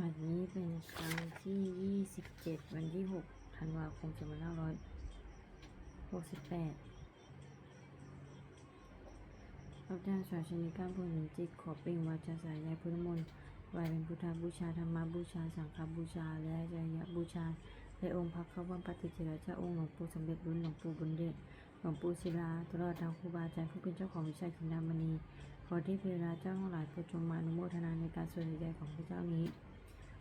บัดนี้เป็นครั้งที่ 27 วันที่ 6 ธันวาคม 2568พระเจ้าสาชนิก้ามพุหินจิตขอปล่งวาจาสายยายพุทธมนต์ไหวเป็นพุทธบูชาธรรมบูชา สังฆบูชา และจายบูชาในองค์พระเขาวันปฏิเจรเจ้าองค์หลวงปู่สมเด็จรุ่นหลวงปู่บุญเดชหลวงปู่ศิลาตลอดทางครูบาอาจารย์ผู้เป็นเจ้าของวิชาคินดามณีขอที่เพลาเจ้าทั้งหลายโปรดจงมาอนุโมทนาในการสวดใหญ่ของพระเจ้านี้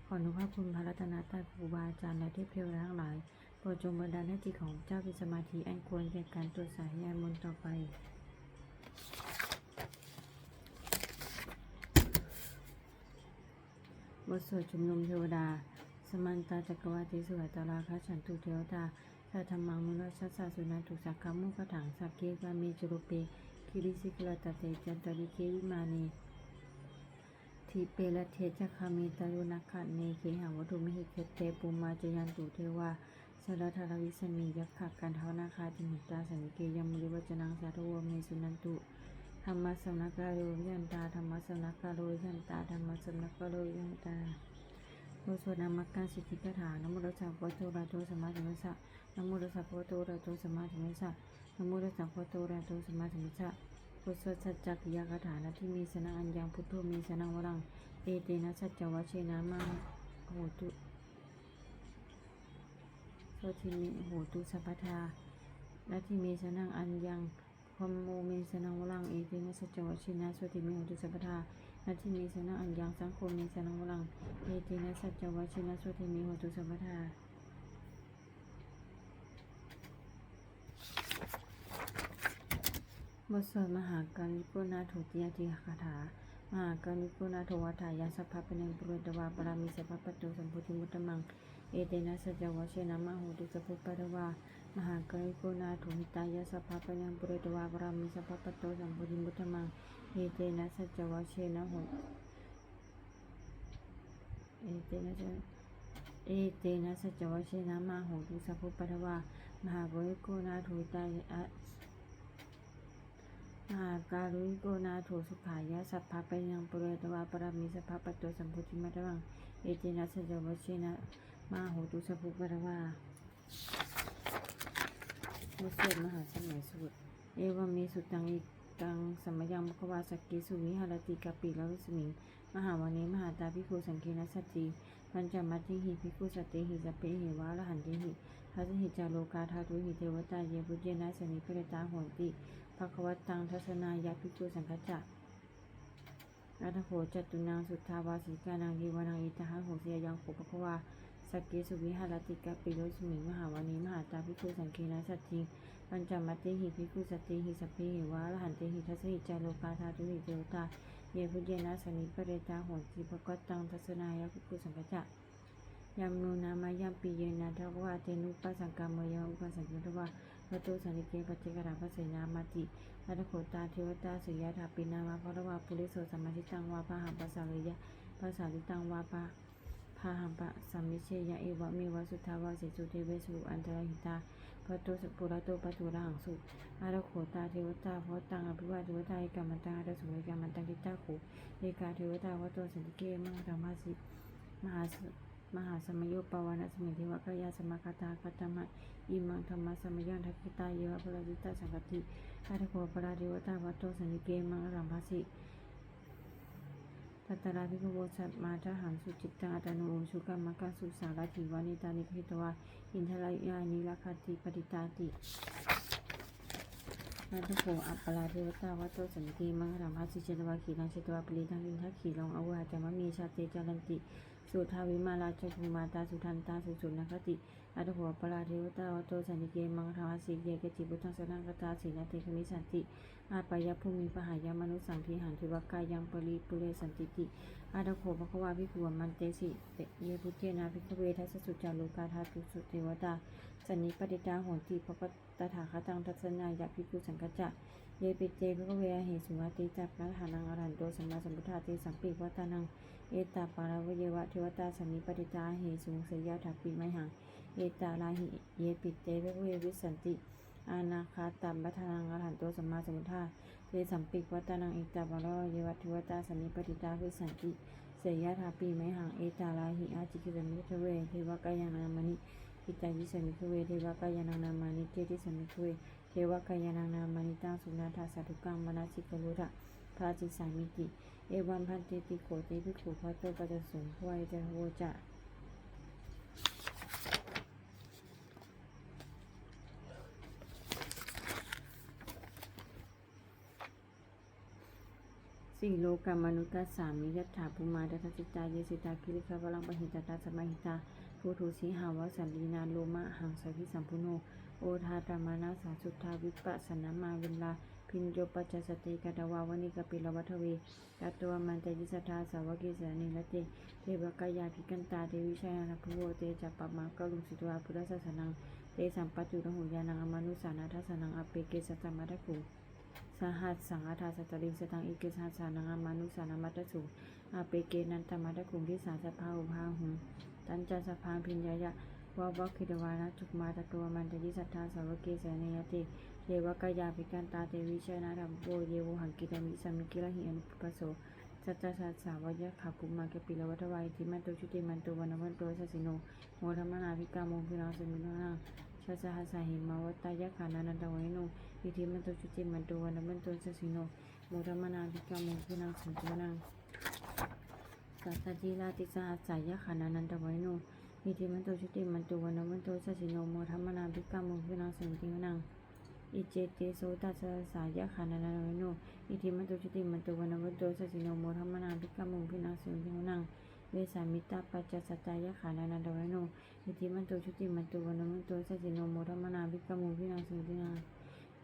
ขออนุภาพคุณพระรัตนตรัยครูบาอาจารย์และเทพเทวดาทั้งหลายโปรดจงบันดาลให้จิตของเจ้าเป็นสมาธิอันควรแก่การตรวจสายยานมนต่อไปบทสวดชุมนุมเทวดา สมันตาจักรวาติสุหัตาราคะฉันตุเทวดาสัทธรรมังมุลชัสสะสุนันตุสักขามุขถังสักเกกามีจุรุเปคิริสิกลตเตจันตริเควิมานี ทิเปละเทจคามีตารุนักขันเนเคหังวัตุมิหิเคเตปุมาจยันตุเทวาสารธารวิสมียักขะกันเทานาคาจิหิตาสันเกยมุริวจนังสาธุวเมสุนันตุธรรมสำนักกาโรยันตาธรรมสำนักกาโรยันตาธรรมสำนักกาโรยันตาโมสวดนามักการสิทธิกถานโมตัสสะภะคะวะโตระโตสมาสัมพุทธัสะนโมตัสสะภะคะวะโตระโตสมาสัมพุทธัสะนโมตัสสะภะคะวะโตระโตสมาสัมพุทธัสสะ บทสวดสัจจกิยากถานะที่มีสนะอัญญังพุทโธมีสนังวรัง เอเตนะสัจจวัชเชนะมาโหตุโสทิมิโหตุสัพพทาและที่มีสนังอันยังพมโมเมสนังวลังเอตินะสัจจวัชินะสวติเมหุตุสัพพทาและที่มีสนังอันยังสังโฆเมสนังวลังเอตินะสัจจวัชินะสวติเมหุตุสัพพทา บทสวดมหาการิโกนาโถติยติคาถา มหาการิโกนาโทวัฏายาสัพพะเป็นงปุเรตวาปรามิสัพพะปตโตสัมพุทิมุตมัง เอเตนะสัจวัชเชนะมโหตุสัพพุปะระวามหากริโกนาถุหิตายสัพพะปัญญังปุเรตวาปรามิสัพพะปตโตสัมพุทิมุตมัง เอเตนะสัจวัชเชนะโหเอเตนะสัจเอเตนะสัจวัชเชนะมโหตุสัพพุปะระวามหากริโกนาถุหิตายา การุณโกนาโถสุขายะสัพพะไปยังปุเรตวาปรามิสัพพะปตโตสัมพุทธิมัตตังเอตินัสสะจวัชเชนะมาโหตุสัพพุประวามุสลิมมหาสมัยสุดเอวามีสุตังอิตังสมยังมควาสกิสุวิหารติกาปิลวิสมิงมหาวานีมหาตาภิกขุสังเคนัสสติปัญจมัติหิภิกขุสติหิสเพหิวะละหันติหิทัสหิจาโลกาธาตุหิเทวตาเยปุเจนะสมิเพรตาโหนติ ภะควะตังทัศนายาภิกขุสังฆจจะรัตโหจตุนางสุทธาวาสีกานังดีวานังอิตาหะโหเสียยังโขภะควาสักเกสุวิหารติกาปิโลสมิงมหาวานีมหาตาภิกขุสังเคนะสัจจิงปัญจมัตติหิภิกขุสตติหิสัพเพหิวะละหันติหิทัสสิจาโลกาธาตุหิเทวตาเยพุเยนะสนิปเรตาโหติภะคะวะตังทัศนายาภิกขุสังฆจจะยามนูนามายัมปีเยนะทวะเตนุปัสสังกามยังอุปสังคิทวะ พระตุสันิเกปฏิกราภเสนามาติรัตโขตาเทวตาสุยะถาปินามาพระวาปุริโสสมาทิตังวาพาหังปัสสาเลยะภาษาลิตังวาปะพาหังปะสัมมิเชยะเอวะเมวะสุทาวาสิสุเทเวสุอันตรหิตาพระตุสปุระโตปะทุระหังสุอารัโขตาเทวตาพระตังอภิวาเทวตาเอกามันตังอารสุเอกามันตังทิตาโขเอกาเทวตาวัตโตสันติเกมังธรรมาสิมหาสมหาสมโยปวานะสมิเทวกายาสมคตาคัตตมะ อิมังธรรมะสมยังทักขิตาเยวะพระวิตาสังกติอาทโกปราเทวตาวัตโตสันิเกมังรัมภาสิตัตตาราภิกขโวสัตมาทหังสุจิตตังอัตโนสุกรรมกัสุสารถิวานิตานิพิตวาอินทรายานิลคติปฏิตาตินาทโกอัปปราเทวตาวัตโตสันนิเกมังรัมภาสิเจตวาขีนังเจตวาปริทังอินทักขีลงอวาจามมีชาเตจารันติ สุทาวิมาราชภูมาตาสุทันตาสุสุนคติ อัตโหปราเทวตาวัตโตสันติเกมังธรรมสิเยกจิบุตังสนังกตาสีนาเตคมิสันติ อาปายภูมิปหายามนุสังทีหันทิวกายังปริปุเรสันติติอาตโขภควาภิกขุมันเตสิเตเยพุเจนาภิกเวทัสสุจารุกาธาตุสุเทวตาสันนิปติตาโหนติภปตถาคตังทัศนายาภิกขุสังกัจจะเยปิเตภิกขเวเหสุงาติจักนัฐานังอรันโตสัมมาสัมพุทธาเตสัมปิวัตานัง เอตตาปาราวเยวะเทวตาสันนิปติตาเหสุงเสยยะถักปีไมหัง เอตาลาหิเยปิเตเวเววิสันติ อานาคาตัมบัทนังอรหันโตสัมมาสัมพุทธาเตสัมปิกวัตานังเอตาปาราวเยวะเทวตาสันนิปติตาวิสันติเสยถาปีไมหังเอตาลาหิอาจิกิสมิทเวเทวกายานามานิอิตายิสมิทเวเทวกายานานามานิเจติสมิทเวเทวกายานานามานิตังสุนาทาสาธุกังมนาสิกโลทะพาจิสามิติ เอวันพันเตติโกเตภิขุพัตโตปัจจสุงพวยเจโวจะ สี่โลกามนุตตสามิยัตถาภูมาดัตสิตาเยสิตาคิริคาวลังปหิตตาสมาหิตาภูทุสีหาวสันลีนาโลมะหังสวิสัมพุโนโอทาตมานาสาสุทธาวิปัสสนามาเวลาพินโยปัจจสติกาตวาวนิกปิลวัทเวกัตตวมันเตยิสัทธาสาวกิสานิลเตเทวกายาภิกันตาเทวิชัยนภูโวเตจัปปมากลุงสิตวาพุทธสัสนังเตสัมปัจจุรหุยานังอมนุสานาทัสนังอเปเกสัตมัทกุ สหัสสังอาทาสตริงสตังอิเกสหัสานังมานุสานามัตตสุอาเปเกนันตมัตคุงที่สาสภาอุภาหุงตันจัสภาพิญญายะวะวัคคิดวานะจุกมาตะตัวมันตยิสัทธาสาวเกสเนยติเทวกายาภิกันตาเทวิชนะรัมโบเยโวหังกิตามิสมิกิลหิอนุปปโสสัจจสัสสาวยะขาภูมาเกปิลวัตวายทิมันโตชุติมันโตวันวันโตสัสสิโนโมธรรมนาภิกามงพินาสมิโนนาชาสหัสหิมาวตายะขานานันตวัยโนอิทิมันตุชุติมันตุวันมันตุสสิโนโมรมนาภิกามุพินังสันตุนังสัตายะขานานันตวัยโน อิทิมันตุชุติมันตุวันมันตุสสิโนโมรมนาภิกามุพินังสันตุนังอิเจเตโสตัสสายะขานานันตวัยโนอิทิมันตุชุติมันตุวันมันตุสสิโนโมรมนาภิกามุพินังสันตุนังเวสามิตาปัจจสตายะขานานันตวัยโนอิทิมันตุชุติมันตุวันมันตุสสิโนโมรมนาภิกามุพินังสันตุนัง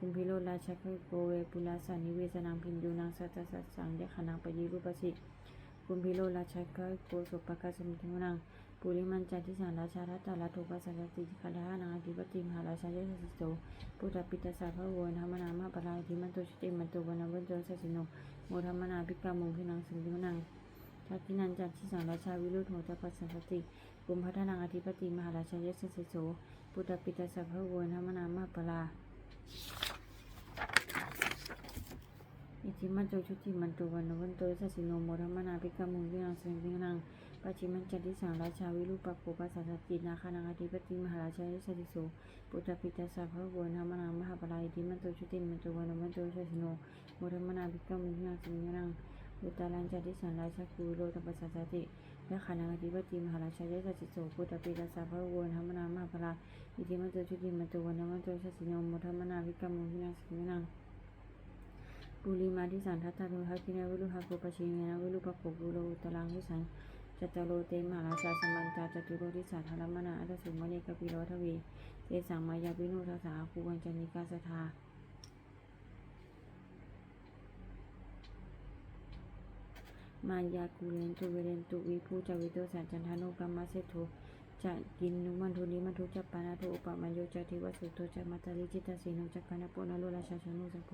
คุมพิโรราชคโกเวปุลาสานิเวสนังพินยูนางสัตสัสสังยขนังปยีรูปสิคุมพิโรราชคโกสุปกาสมิทิวนังปุริมันจันทิสารราชาทัตตาลาโทปัสสะติคาถานังอธิปติมหาราชายสิโสพุทธปิตาสาพระโวนธรรมนามาปรายทิมันตุชิติมันตุวันวันโตสัสิโนโมธรรมนาภิกามุงพินังสิทิวนังทัตินันจันทิสารราชาวิรุธโหตปัสสัติกุมพัฒนังอธิปติมหาราชายสิโสพุทธปิตาสาพระโวนธรรมนามาปรา อิทิมันโตชุติมันโตวันนวันโตสัสิโนโมธรรมนาภิกามุงวินังสังวินังปัจฉิมันจันทิสังราชาวิรูปปโปปัสสะตินาคานังอธิปติมหาราชายิสติโสปุตตปิตาสัพพะโวนธรรมนามหาปลายอิทิมันโตชุติมันโตวันนวันโตสัสิโนโมธรรมนาภิกามุงวินังสังวินังอุตตาลันจันทิสังราชาคูโรตปัสสะติและขานังอธิปติมหาราชายิสติโสปุตตปิตาสัพพะโวนธรรมนามหาปลายอิทิมันโตชุติมันโตวันนวันโตสัสิโนโมธรรมนาภิกามุงวินังสังวินัง ปุริมาทิสันทัตตาโรหะกินาวิรุหะโกปชิเมนะวิรุปะโกกุโลอุตลังทิสันจัตตโรเตมหาราชาสมันตาจตุโรทิสัทธารมนาอัตสุมณีกปิโรทวีเตสังมายาวินุทัสาคูวัญจนิกาสทามายากูเรนตุเวเรนตุวิภูจวิโตสัจจันทานุกรรมเสโทจะกินนุมันทุนิมันทุจัปปานาโทอุปมัญโยจติวสุโตจักมัตตาลิจิตาสีนุจักกานาโปนาโลราชาชนุสัพโพ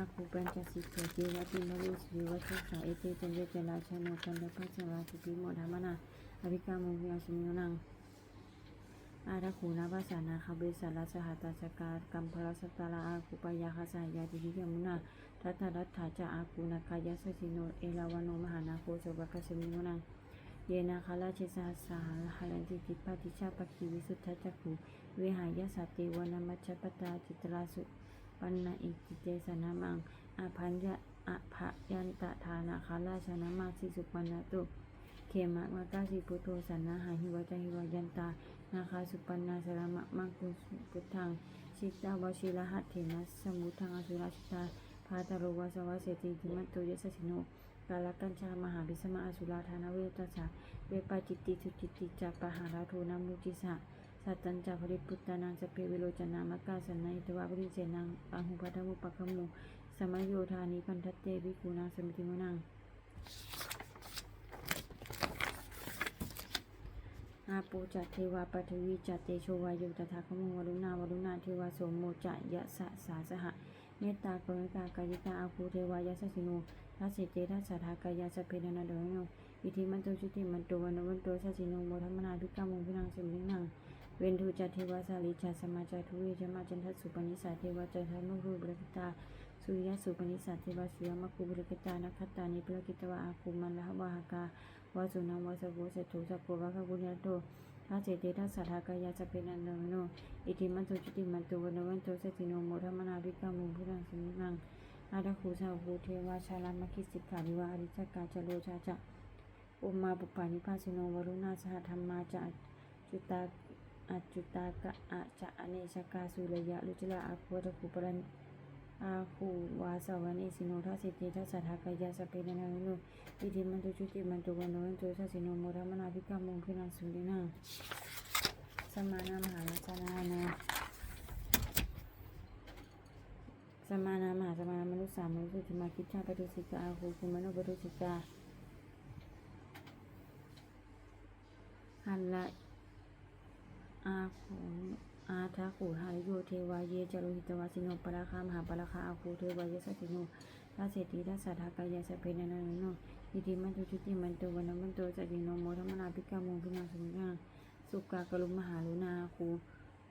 Aku Pancasila Jiwa Timaru Sriwasa Sa Ete Chandra Chala Chano Kanda Pachala Supi Modhamana อภิกามุยาสุมโยนังอาราคูนาภาษานาคาเบสาราสหัตาสกากัมพลสตาลาอาคุปยาคาสายาติพิยมุนาทัตตารัตถาจาอาคูนากายสสิโนเอลาวโนมหานาโคสวะกสมิโยนังเยนาคาราเชสาสาหารันติติปาติชาปคีวิสุทธจักขุเวหายาสติวนามัจจปตาจิตราสุ ปันนาอิจิเจสนามังอาพัญญะอภยันตะฐานาคาราชนะมาสิสุปันนตุ เขมะมากาสิพุทโธสันนาหาหิวะจหิวะยันตา นาคาสุปันนาสรามะมังคุพุทธังชิตาวชิลหัตเถนะสมุทังอสุราชิตาพาตโรวาสวะเสติธิมัตโตยสสิโนกาลกัญชามหาภิสมะอสุราธานเวตัสสะเวปาจิตติสุจิตติจัปปะหาราโทนามุจิสะ สัตตัญจาภริพุตตานังสเพวิโรจนามกาสันนัยตวะปริเจนังปังหุปัทมุปะคโมสมัยโยธานิพันทัตเตวิคูนังสมิติมนังอาปูจัตเทวาปัทวีจัตเตโชวายุตถาคโมวรุณาวรุณาเทวาโสมโมจะยะสะสาสหะเมตตากรุณากายิกาอาภูเทวายะสสิโนทัสสิเตทัสสะทากายาสเพนนาโดยโนอิทิมันโตชุติมันโตวันวันโตสัสสิโนโมทัมมนาภิกขามุพินังสมินัง เวนทูจัตเทวาสาลิจัตสมาจัตทุเวจมาจันทสสุปนิสาเทวาจันทันุรูปรตตาสุริยสุปนิสัตเทวาสุยมคุบริกตานัคตานิปลกิตวะอาคุมันละวะหกาวาสุนังวาสโวเสตุสโพวะคะบุญญาโตทัสเจเตทัสสะทากายาสพเพนันโนโนอิติมันตุจุติมันตุวันวันตุสติโนโมทัมมนาภิกามุพุทังสมุนังอาดาคูสาวูเทวาชาลามคิสิกขาวิวาอริจกาจโลชาจะอุมมาปุปปานิพาสิโนวรุณาสหธรรมาจะจุตา อัจจุตากะอะจะอเนชกาสุระยะลุจละอาภวตคุปรัน อาคูวาสวรรณิสิโนทัสสิติทัสสะทากายาสเปนนานุโนอิติมันตุจุติมันตุวันโนวันตุทัสสิโนโมทัมมนาภิกขมุงพินันสุรินังสมาหาสนานาสมหาสมานามนุษย์สามมนุษย์สุติมาคิดชาปตุสิกาอาคูคุมโนปตุสิกาหันละอาคูอาทาคูหาริโยเทวาเยจโรหิตวาสิโนปราคามหาปราคาอาคูเทวายสัติโนทัสเสติทัสสะทากายาสเปนนานโนอิติมันตุจุติมันตุวันโนมันตุสัจจิโนโมทัมมนาภิกขมุงพินันสุนังสุกากลุมหาลุนาคู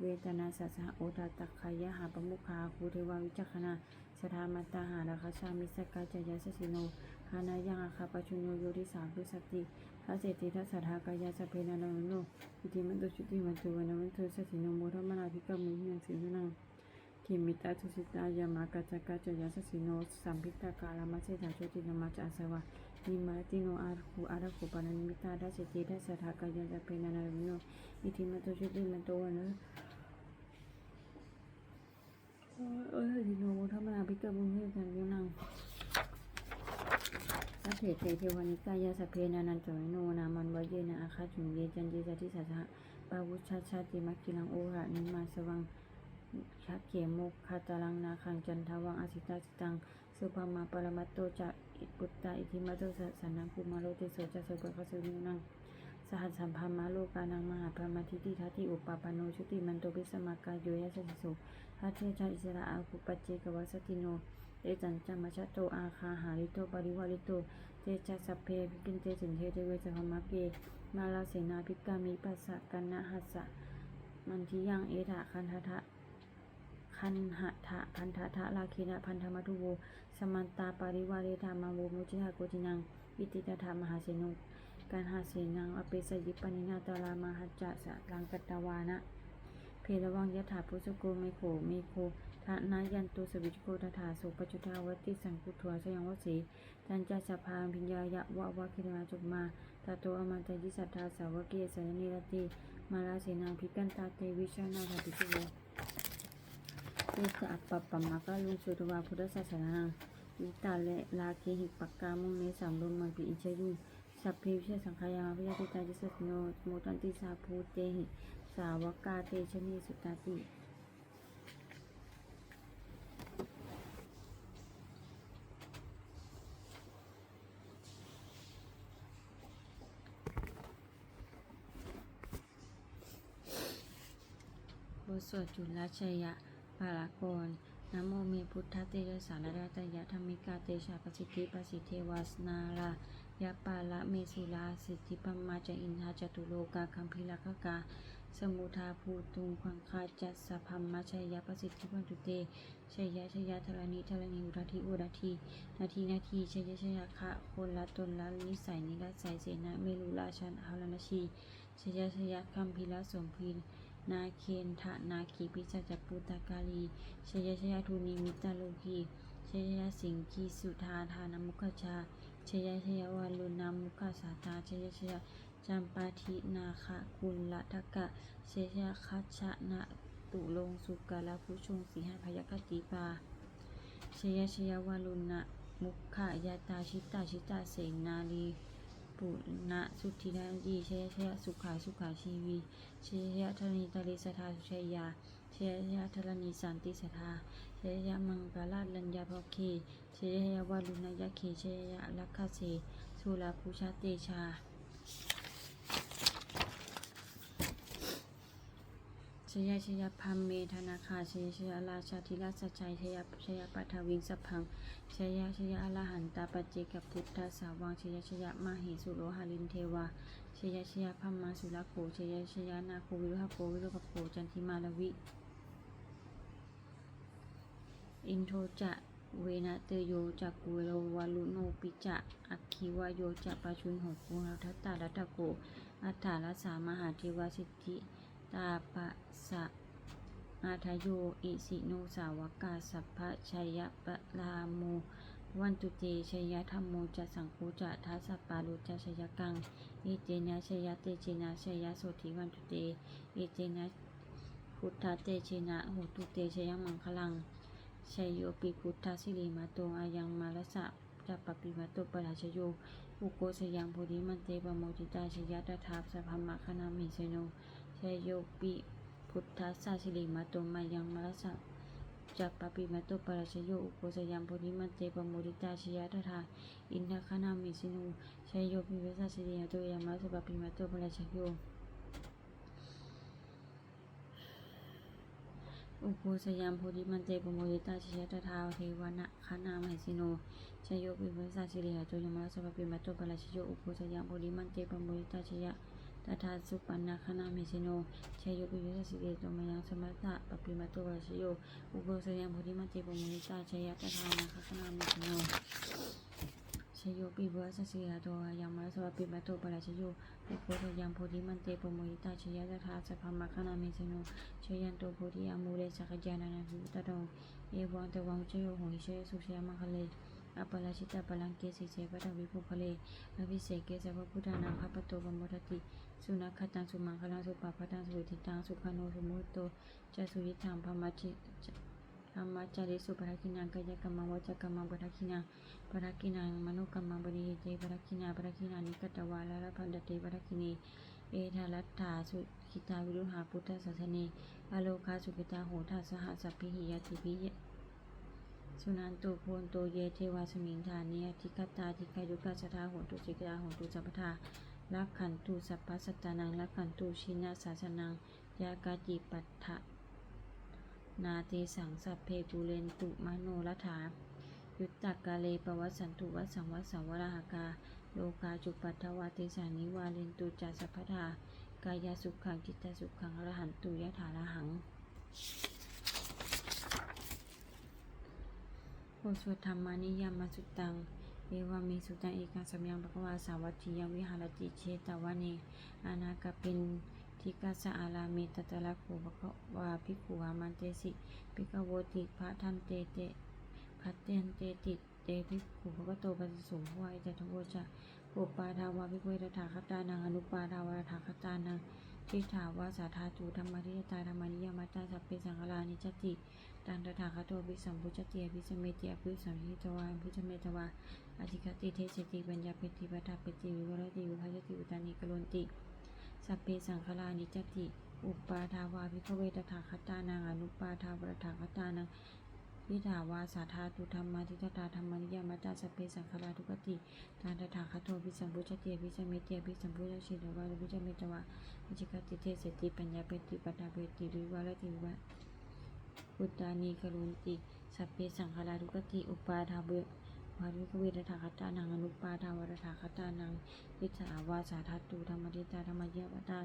เวทนาสัสหโอตาตักขายะหาปมุขาคูเทวาวิจักขณาสถามัตตาหาราคาชามิสกาจายาสสิโนคานายังอาคาปชุโนโยติสามุสติ ทัสเสติทัสสะทากายาสเพนานันโนอิติมันตุชุติมันตุวันมันตุสัสสิโนโมทมนาภิกขมุหินังสินนังทิมิตาทุสิตายามากาจกาจายาสสิโนสัมพิตากาลามาเสถาโชตินามาจาสวะนิมาติโนอาคูอาราคูปานานิมิตาดัสเจดัสถากายาจะเปนานาวิโนอิทิมันโตชุติมันโตวันเออดิโนธรรมนาภิกบุญเฮกันยุนัง สัพเพเตเทวานิกายาสเพนานันจอยโนนามันวเยนะอาคาจุงเยจันเยจติสัสหะปาวุชาชาติมักกิลังโอระนิมาสวังชักเขมุคาตาลังนาคังจันทวังอสิตาสิตังสุภามาปรมัตโตจะอิปุตตาอิทิมาโตสสานังภูมาโลเตโสจะโสปะคะสุนินังสหัสสัมภามาโลกานังมหาพรหมทิติทัติอุปปาปโนชุติมันโตปิสมากายโยยะสสิโสทัตเทชาอิสระอาคุปเจกวาสติโนเตจันจามชโตอาคาหาริโตปริวาริโตเตจัสสพพิกินเตสินเทเทเวสภมะเกมาลาเสนาภิกามิปัสสะกันนะหัสสะมันทิยังเอถะคันททะคันหะทะพันธะทะลาคินะพันธมัทุโวสมันตาปาริวาเรธามาโวมุจิหะโกจินังอิติตถามหาเสนุการหาเสนังอเปสยิปนินาตารามาหัจจะสะลังกัตตวานะ เพระวังยะถาพุสโกเมโขเมโคทะนายันตุสวิจโกตถาโสปจุทาวติสังคุทัวชยังวสีตันจัสพาพิญญายะวะวะคินาจุมาตาโตอมันตยิสัทธาสาวกเกสยนิรติมาลาเสนาภิกันตาเตวิชานาถาปิจุโวเอกอัปปปมากาลุงสุตวาพุทธศาสนาวิตาแลลาเคหิปักกามุงในสามลมมันปิอิชยุ สัพพวิเชสังขายาพยาติตาจิสสโนโมตันติสาภูเตหิสาวกาเตชนีสุตาติบทสวดจุลชยะปารากรนะโมเมพุทธเตยสารดาตยะธรรมิกาเตชะปสิทธิปสิทเทวาสนาลา ยะปาละเมสุลาสิทธิปมมาจอินทาจตุโลกาคัมพิลกกา สมุทาภูตุงคังคาจัสสะพัมมาชัยยะประสิทธิพันตุเตชัยยะชัยยะธรณีธรณีอุราธิอุราธินาทีนาทีชัยยะชัยยะคะคนละตนละนิสัยนิรัสสัยเสนาเมลุราชันอาลนาชีชัยยะชัยยะคัมพิละสมพีนาเคนทะนาคีพิจัจปุตตากาลีชัยยะชัยยะทุนีมิตาโลกีชัยยะสิงคีสุธาทานมุขชา ชยชยะวาลุนามุขสาตาชยชยยะจำปาทินาคะกุลละทะกะเชยะคัชะนะตุลงสุกาลพุชงสีหพยกติปาเชยะเชยะวาลุณะมุขายาตาชิตาชิตาเสนาลีปุณะสุธิดาดีเชยะเชยะสุขาสุขาชีวีเชยะเชยธรณีตาลิสทาสุชัยยา เชยะเชยะธรณีสันติสทาเชยะเชยะมังกาลาลัญญาภเคเชยะเชยะวาลุณยะเคเชยะลักขเสสุลาภูชาเตชาชยชยพัมเมธนาคาชยชยราชาธิราชชัยชยชยปัทวิงสพพังชยชยอรหันตาปเจกพุทธสาวังชยชยมาหิสุโรหาลินเทวาชยชยพัมมาสุรโขชยชยนาโควิรุหโควิรุหโคจันทิมาลวิ อินโทจะเวนะเตโยจักกุโลวาลุโนปิจะอัคคิวาโยจะปะชุนหกกุณทัตตารัตะโกอัฏฐารสามหาเทวสิทธิตาปะสะอาทโยอิสิโนสาวกาสัพพะชัยยะปะลาโมวันตุเตชยธรรมโมจะสังโฆจะทัสสปปารุจะชยกังอิเตนะชยเตเจนะชยโสธิวันตุเตอิเตนะพุทธเตเชนะโหตุเตชยมังคลัง ชัยโยปิพุทธสิริมาโตอายังมาลสะจะปปิมาโตปราชโยอุโกสยังโพธิมันเตปโมติตาชยตถาสัพพมะคณามิเสโนชยโยปิพุทธสสาสิริมาโตมายังมรสะจัปปปิมาโตปราชโยอุโกสยังโพธิมันเตปโมติตาชยตถาอินทคณามิเสโนชยโยปิเวสสิริมาโตยังมรสะปปิมาโตาชโยอุโพสยามโพธิมันเตปโมยิตาชิยตถาเทะคณามหิสิโนชยโยปิเวสาสิริหะโจยมะสะปะปิมัตโตปะราชโยอุโพสยามโพธิมันเตปโมยิตาชิยตถาสุปันามิสิโนชยโยปิเวสาสิริโตมยังสมัตตะปะปิมัตโตปะราชโยอุโพสยามโพธิมันเตปโมยิตาชยตถานาคณามาสะปภิมัตโตปราชโย ဥပ္ပုစယံဘုဒိမတေပမောယတရှိယတထာဝေဝနခန္ဓာမေစိနောခြေယုပိဝေသရှိလေယတောယမသောပိမတောပလရှိယဥပ္ပုစယံဘုဒိမတေပမောယတရှိယတထာစုပနာခဏမေရှင်တို့ခြေယုပ်ပြီးရစီတဲ့တမယသမသပပိမတောရှိယဥပ္ပုစယံဘုဒိမတေပမောယတရှိယတထာနာခဏမေရှင်တို့ Seiyu piwa sasiya doa yang maraswa piwa to para seiyu Pipoto yang pudi mante pomoyita cheya zatha sapa makana meseno Cheyan to pudi amule sakajana na vutado Ewa te wang cheyo hongi cheya susya makale Apala chita palang kesi seba da vipu kale Avi seke seba pudana kapato pamorati Suna katan su mangkalan su papatan su ditang su kano su muto Chasuyitang pamachi จจิธรรมจาริสุปะทักขินังกายกรรมังวจกรรมังปะทักขินังปะทักขินังมโนกรรมังปณิเตปะทักขินาปะทักขินานิกตวาลาลพันเตปะทักขินีเอทารัตถาสุขิตาวิรุหาพุทธศาสเนอโลคาสุขิตาโหทาสหสัพพิหิยติพิยสุนันตุโพนโตเยเทวาสมิงฐานิยติคตาทิกายุกาสทาโหตุสิกาโหตุสัพพทาลักขันตุสัพพสัตตานังลักขันตุชินาสาสนังยากาจิปัฏฐะ นาเตสังสัพเพปุเรนตุมโนรัฐายุตตกาเลปวัสสันตุวัสังวัสสังวรหกา โลกาจุปัตถวาเตสานิวาเลนตุจัสสพพทากายาสุขังจิตสุขังอรหันตุยะถาระหังโอสวดธรรมานิยามมาสุตัง เอวามีสุตังเอกังสัมยังปะกวาสาวัตถิยังวิหารติเชตวะเนอานากปิน ทิกาสะอารามิตตะละโขปะกวาภิกขุหามันเตสิปิกโวติพระทันเตเตพัตเตนเตติเตภิกขุภะโตปฏิสุวายจะทโวจะปุปาทาวาภิกขุเวทถาคตานังอนุปาทาวาถาคตานังทิฏฐาวาสาธาตูธรรมทิยตาธรรมนิยมัตตาสัพเพสังฆลานิจจติตันตถาคโตภิสัมพุจติอภิสเมติอภิสัมหิตวาอภิสเมตวาอธิคติเทสติปัญญาเปติปัฏฐาเปติวิวรติวิภัยติอุตานิกลนติ สัพเพสังฆลานิจติ อุปาทาวาภิกเวทถาคตานังอนุปาทาวรถาคตานังวิถาวาสาธาตุธรรมาทิฏฐาธรรมนิยามตาสพเพสังฆราทุกติทานตถาคตโตภิสัมพุชเตียภิสัมเมเตียภิสัมพุชชิตวาลภิจเมตวาวิจิกติเทเสติปัญญาเปติปัฏาเปติวิวาลติวิวาพุตตานีกรุนติสัพเพสังฆราทุกติอุปาทาเบ วาริกเวทถาคตานังอนุปาทาวรถาคตานังวิถาวาสาธาตุธรรมทิตาธรรมนิยามัตา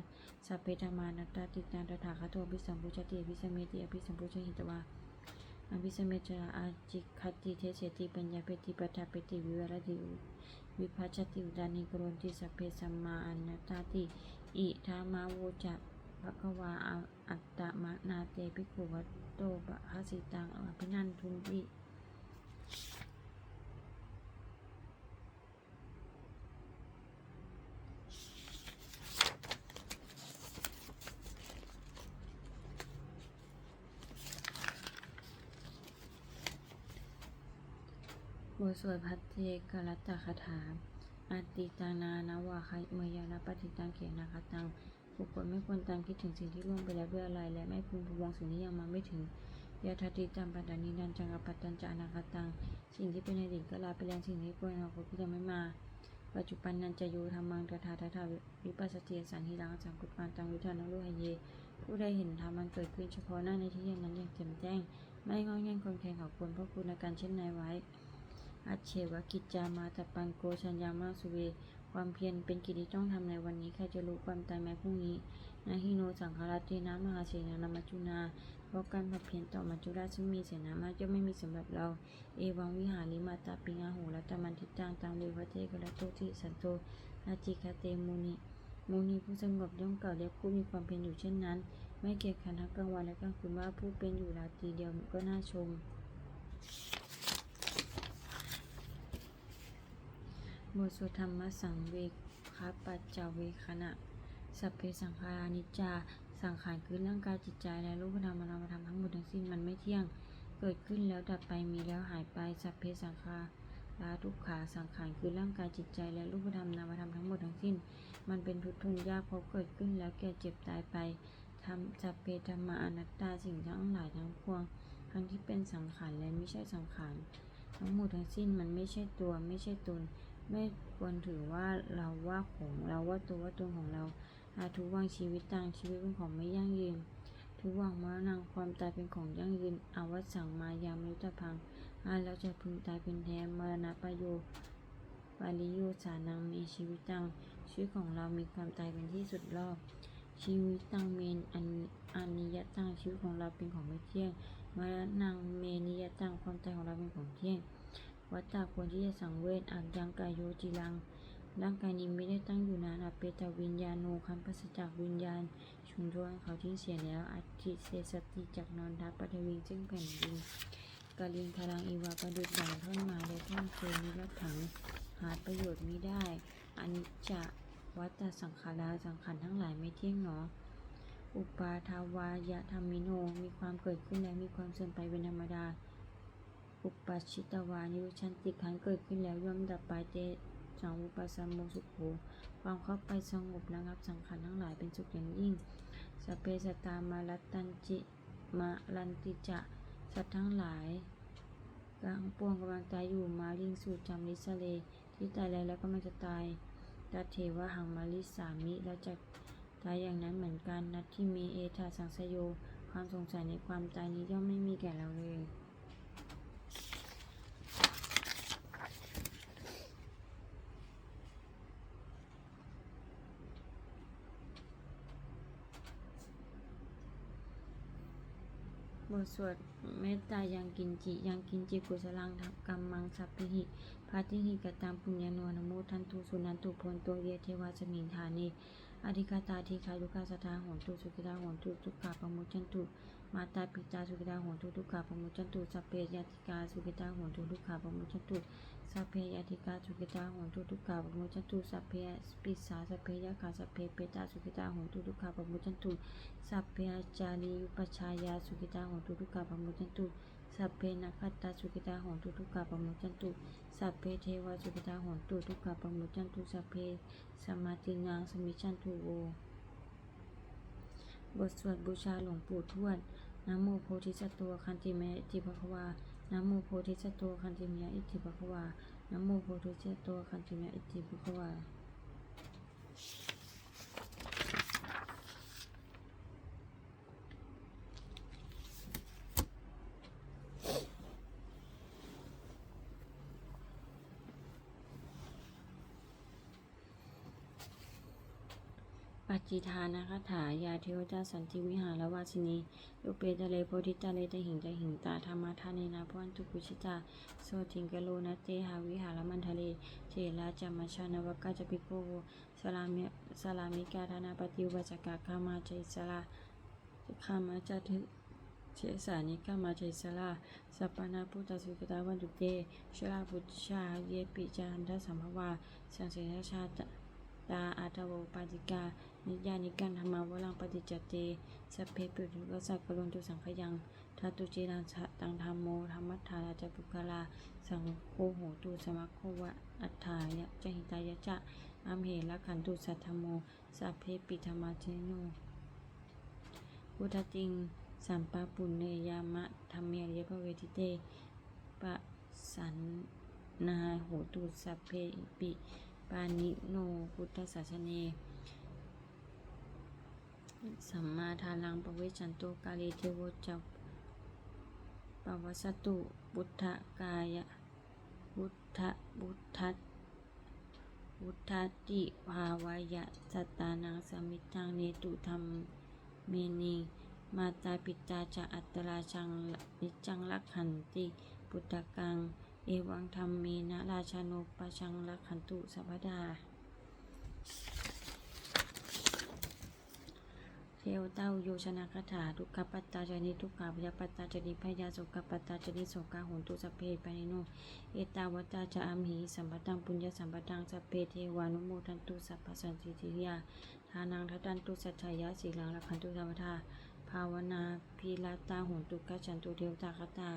สัพเพธรรมานัตตาติตันตถาคตโตภิสัมพุชตียภิสมเมตียภิสัมพุชหิตวาอภิสเมจาอาจิคัตติเทเสติปัญญาเปติปัฏฐาเปติวิวรติวิภัชติอุดานิกรนติสัพเพสัมมาอันนตาติอิธามาโวจะภควาอัตตมะนาเตปิโกวัตโตปะหสิตังอภินันทุนติ สวดพัทเทกรัตตคาถาอาติตานานาวาคายเมยานาปฏิตังเขนาคตังบุคคลไม่ควรตามคิดถึงสิ่งที่ล่วงไปแล้วด้วยอะไร และไม่พึงพะวงสิ่งที่ยังมาไม่ถึงยาทติจำปัตตานีนันจังอปัตตัญจานาคตัง สิ่งที่เป็นอดีตก็ลาไปแล้วสิ่งที่ควรอาคตก็ยังไม่มา ปัจจุบันนันจะโยธรรมังตถาทถาวิปัสสติสันหิรังสังกุปปานตังวิธานังโลหะเย ผู้ใดเห็นธรรมมันเกิดขึ้นเฉพาะหน้าในที่อย่างนั้นอย่างแจ่มแจ้ง ไม่งอแงงคนแข่งเขาควรเพราะคุณอาการเช่นนายไว้ อัจเฉวกิจจามาตะปังโกชัญญามาสุเว ความเพียรเป็นกิจที่ต้องทำในวันนี้ใครจะรู้ความตายแม้พรุ่งนี้นาฮิโนสังคาราเตนะมหาเสนานามัจจุนาเพราะการผัดเพียนต่อมัจจุราชซึ่งมีเสนามากย่อมไม่มีสำหรับเรา เอวังวิหาริมาตาปิงอาหูรัตมันทิตังตังเววเทกระโตทิสันโตนาจิคาเตมูนิมูนีผู้สงบย่อมกล่าเรียกผู้มีความเพียรอยู่เช่นนั้น ไม่เกียจขันทั้งกลางวันและกลางคืนว่าผู้เป็นอยู่ราตรีเดียวก็น่าชม บทสวดธรรมสังเวคปัจจเวคณะ สัพเพสังขารานิจจา สังขารคือร่างกายจิตใจและรูปธรรมนามธรรมทั้งหมดทั้งสิ้นมันไม่เที่ยง เกิดขึ้นแล้วดับไปมีแล้วหายไป สัพเพสังขาราทุกขาสังขารคือร่างกายจิตใจและรูปธรรมนามธรรมทั้งหมดทั้งสิ้น มันเป็นทุกข์ทนยากเพราะเกิดขึ้นแล้วแก่เจ็บตายไปทำสัพเพธรรมาอนัตตาสิ่งทั้งหลายทั้งปวง ทั้งที่เป็นสังขารและไม่ใช่สังขาร ทั้งหมดทั้งสิ้นมันไม่ใช่ตัวไม่ใช่ตน ไม่ควรถือว่าเราว่าของเราว่าตัวว่าตนของเราอาทุกวังชีวิตต่างชีวิตเป็นของไม่ยั่งยืน ทุกวังมรณะความตายเป็นของยั่งยืนอาวัตสังมายามยุตพังอาแล้วจะพึงตายเป็นแท้มรณะประโยปาริโยสานังมีชีวิตตังชีวิตของเรามีความตายเป็นที่สุดรอบ ชีวิตตังเมนอันอันนิยตังชีวิตของเราเป็นของไม่เที่ยงมรณะเมนิยตังความตายของเราเป็นของเที่ยง วัตตาควรที่จะสังเวชอักยังกายโยจิรัง ร่างกายนี้ไม่ได้ตั้งอยู่นานอเปตวิญญาณโนคัมปัสจากวิญญาณ ชุมชนเขาที่เสียแล้วอัติเสสติจากนอนทับปฐวีซึ่งแผ่นดินกาลิงพลังอีวาประดุดดังท่อนม้และท่อนเคยนิรัตถัง หาประโยชน์มิได้อนิจจะวัตตสังขาราสังขารทั้งหลายไม่เที่ยงหนออุปาทาวายะธรรมิโน มีความเกิดขึ้นและมีความเสื่อมไปเป็นธรรมดา อุปปัชชิตวานิวชันติขันเกิดขึ้นแล้วย่อมดับไปเตสังอุปสัมโมสุขโขความเข้าไปสงบระงับสังขารทั้งหลายเป็นสุขอย่างยิ่งสเพสตามาลัตตันจิมาลันติจะสัตว์ทั้งหลายกลางปวงกำลังตายอยู่มาลิงสูจำลิสเล ที่ตายแล้วแล้วก็มันจะตายตัดเทวะหังมาลิสามิแล้วจะตายอย่างนั้นเหมือนกันนัดที่มีเอธาสังสโย ความสงสัยในความตายนี้ย่อมไม่มีแก่เราเลย บทสวดเมตตายังกินจิยังกินจิกุสลังทับกรรมังสัพพิหิพาทิหิกตามปุญญานวนโมทันตุสุนันตุพลตัวเยเทวาสมิงธานีอธิกาตาทีคายุคาสทาหนตุสุกิตาหนตุทุกขาปมุจันตุมาตาปิตาสุกิตาหนตุทุกขาปมุจันตุสัพเพยติกาสุกิตาหนตุทุกขาปมุจันตุสัพเพยติกาสุกิตาหนตุทุกขาปมุจจันตุสัพเพปิสาสัพเพยคาสัพเพเปตาสุกิตาหนตุทุกขาปมุจจันตุสัพเพอาจารียุปชายาสุกิตาหนตุทุกขาปมุจจันตุสัพเพนักขัตตาสุกิตาหนตุทุกขาปมุจจันตุสัพเพเทวาสุกิตาหนตุทุกขาปมุจจันตุสัพเพสมาตินังสมิจจันตุโวบทสวดบูชาหลวงปู่ทวดนโมโพธิสัตว์คันติเมอิติภควา นะโมโพธิสัตว์คันติเมอิติภควานะโมโพธิสัตว์คันติเมอิติภควา ปัจจิทานาคาถายาเทวดาสันติวิหารวาสินีโยเปตะเลโพธิตาเลตะหิงตะหิงตาธรรมาทาเนนาพวันตุกุชิตาโสทิงกะโลนะเตหาวิหารมันทะเลเจราจามชานวกาจปิโกโสลามิสลามิกาธานาปฏิวัจกาคามาใจสลาคามาจทึเชสานิกามาใจสลาสัปปนาพุทธสุกตาวันตุเตชลาบุตชาเยปิจันทสัมภวาสังเสนชาตตาอาตโวปาติกา นิยานิกันธรรมาวลังปฏิจจเตสัพเพปุถุกสักกลนตุสังขยังทัตุจิรังสตังธรรมโมธรรมัฏฐาราจปุคลา สังโฆโหตุสมัคโควะอัฏฐายะจหิตายะจะอัมเหละขันตุสัทธโมสัพเพปิธรรมาเทโนพุทธติงสัมปะปุณเนยามะธรรมเมริยพระเวทิเตปะสันนาโหตุสัพเพปิปานิโนพุทธศาสเน สัมมาทาลังปเวชันโตกาลีเทวจัปปวัสตุบุทธกายะบุทธบุทธัตบุทธติภาวายะสตานังสมิทังเนตุธรรมเมนีมาตาปิตาจะอัตราชังนิจจังลักขันติปุตตะกัง เอวังธรรมเมนะราชานุปชังลักขันตุสัพพดา เทวเต้าโยชนะคาถาทุกขปัตตาจนิทุกขาพยาปัตตาจนิพยาโสกปัตตาจนิโสกาโหนตุสเพปานิโนเอตาวตาจะอัมหิสัมปตังปุญญาสัมปตังสเพเทวานุโมทันตุสัพพสันติทิยาทานังทัตันตุสัจจายะสีลังรักขันตุสัมปทาภาวนาพีลาตาโหนตุกัจฉันตุเทวตาคตา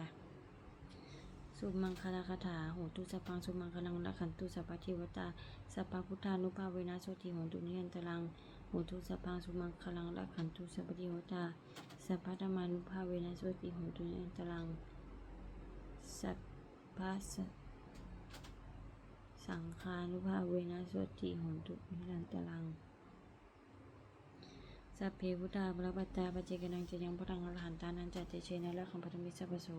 สุมังคลาคาถาโหตุสัพพังสุมังคลังรักขันตุสัพพะเทวตาสัพพุทธานุภาเวนะโสติโหนตุนิยันตรัง หตุสัพพังสุมังคลังรักขันตุสัพพะเทวตาสัพพะธรรมานุภาเวนะโสติโหตุนันตรังสัพพะสะสังฆานุภาเวนะโสติโหตุนันตรังสัพเพพุทธาบรปัตตาปเจกนังจะยังพรังอรหันตานันจัตเตเชนะละคัมพัทมิสัพพโส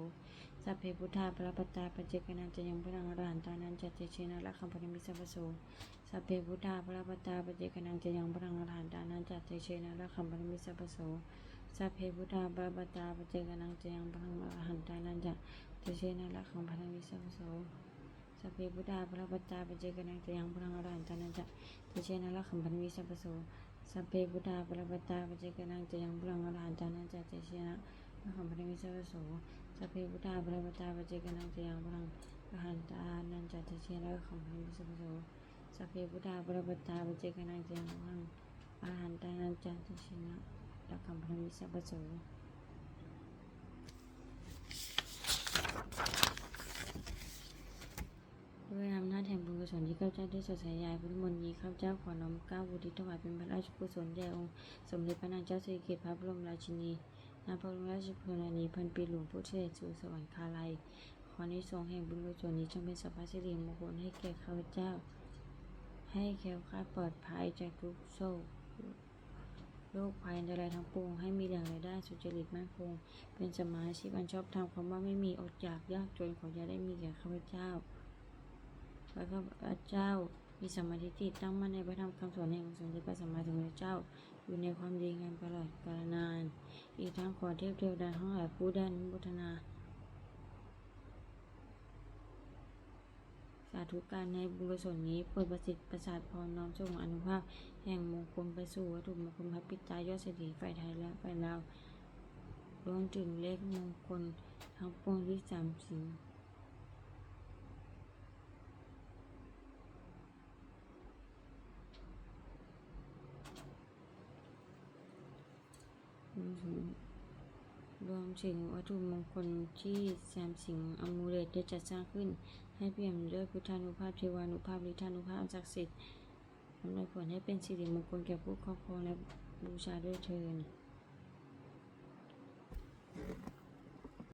สัพเพพุทธาปรปัตตาปเจกนันจะยังพรังอรหันตานันจัตเตเชนะละคัมพัทมิสัพพโส สัพเพพุทธาประปัตตาปเจกนังจะยังพรังอรหันตานันจัตเตเชนะละคัมพัทมิสัพโสสัพเพพุทธาประปัตตาปเจกนังจะยังพรังอรหันตานันจัตเตเชนะละคัมพัทมิสัพโสสัพเพพุทธาประปัตตาปเจกนังจะยังพรังอรหันตานันจัตเตเชนะละคัมพัทมิสัพโสสัพเพพุทธาปรปัตตาปเจกนังจะยังพลังอรหันตานันจะเตชนะระคัมภีร์มิสัพโสสัพเพพุทธาประปัตตาปเจกนังจะยังพลังอรหันตานันจะเตชนะระคัมภีร์มิสัพโส สัพเพพุทธาปรปัตตาปเจกนังจะยังพลังอรหันตานันจะเตชนะพระคัมภีร์มิสัพโสด้วยอำนาจแห่งบุญกุศลที่ข้าพเจ้าได้สดใสยายพุทธมนต์นี้ข้าพเจ้าขอน้อมก้าบุตรถวายเป็นพระราชกุศลแด่องค์สมเด็จพระนางเจ้าสิริกิติ์พระบรมราชินีณพระบรมราชชนนีพันปีหลวงพุทธเสด็จสู่สวรรคาลัยขอในสงแห่งบุญกุศลนี้จงเป็นสัพพสิริมงคลให้แก่ข้าพเจ้า ให้แคล้วคลาดปลอดภัยจากทุกโศกโรคภัยอันตรายทั้งปวงให้มีแหล่งรายได้สุจริตมั่นคง เป็นสมาชิกอันชอบธรรมคำว่าไม่มีอดอยากยากจนขออย่าได้มีแก่ข้าพเจ้าพระข้าพเจ้ามีสมาธิจิตตั้งมั่นในพระธรรมคำสอนแห่งองสมเด็จพระสัมมาสัมพุทธเจ้า อยู่ในความดีงามตลอดกาลนาน อีกทั้งขอเทพเทวดาทั้งหลายผู้ได้นุโมทนา สาธุการในบุญกุศลนี้โปรดประสิทธิ์ประสาทพรน้อมส่งอนุภาพ แห่งมงคลไปสู่วัตถุมงคลพระปิตายอดเศรษฐีฝ่ายไทยและฝ่ายลาวรวมถึงเลขมงคลทั้งปวงที่สามสิงรวมถึงรวมถึงวัตถุมงคลที่แซมสิงอมูเลตได้จัดสร้างขึ้น ให้เปี่ยมด้วยพุทธานุภาพเทวานุภาพฤทธานุภาพศักดิ์สิทธิ์อำนวยผลให้เป็นสิริมงคลแก่ผู้ครอบครองและบูชาด้วยเทิน